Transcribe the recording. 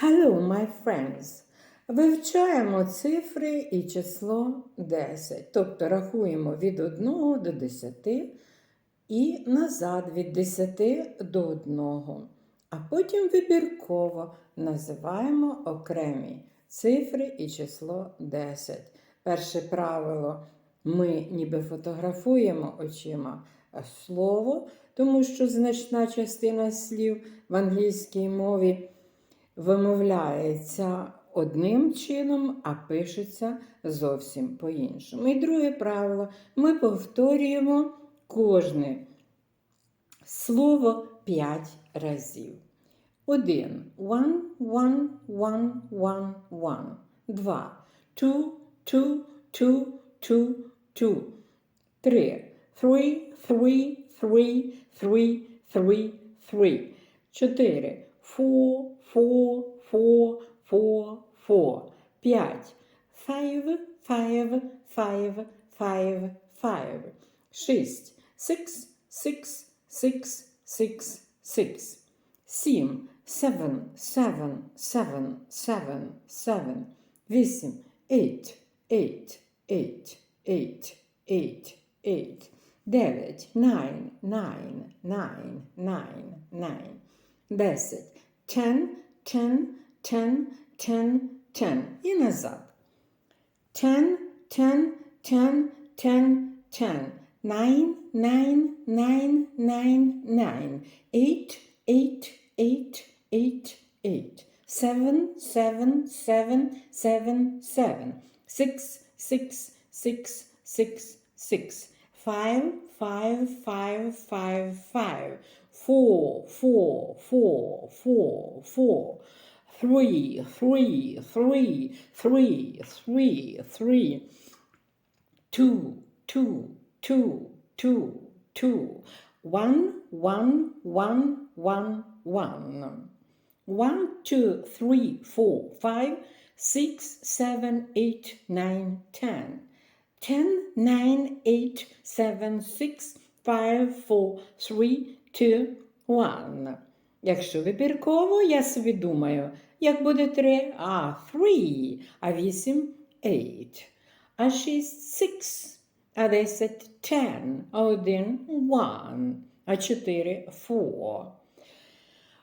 Hello, my friends! Вивчаємо цифри і число 10. Тобто рахуємо від 1 до 10 і назад від 10 до 1. А потім вибірково називаємо окремі цифри і число 10. Перше правило ми ніби фотографуємо очима слово, тому що значна частина слів в англійській мові вимовляється одним чином, а пишеться зовсім по-іншому. І друге правило: ми повторюємо кожне слово 5 разів. Один. One, one, one, one, one. Два. Two, two, two, two, two. Три. Three, three, three, three, three, three. Чотири. Four, four, four, four, four. П'ять. Five, five, five, five, five. Шість. Six, six, six, six, six. Сім. Seven, seven, seven, seven, seven. Вісім. Eight, eight, eight, eight, eight, eight. Дев'ять. Nine, nine, nine, nine, nine. Десять. 10, 10, 10, 10, 10. Yine zap. 10, 10, 10, 10, 10. 9, 9, 9, 9, 9. 8, 8, 8, 8, 8. 7, 7, 7, 7, 7. 6, 6, 6, 6, 6. 5, 5, 5, 5, 5. Four, four, four, four, four. Three, three, three, three, three, three. Two, two, two, two, two. One, one, one, one, one. One, two, three, four, five, six, seven, eight, nine, ten. Ten, nine, eight, seven, six, five, four, three, two, one. Якщо вибірково, я собі думаю, як буде три, а three, а вісім eight, а шість six, а десять ten, а один one, а чотири four.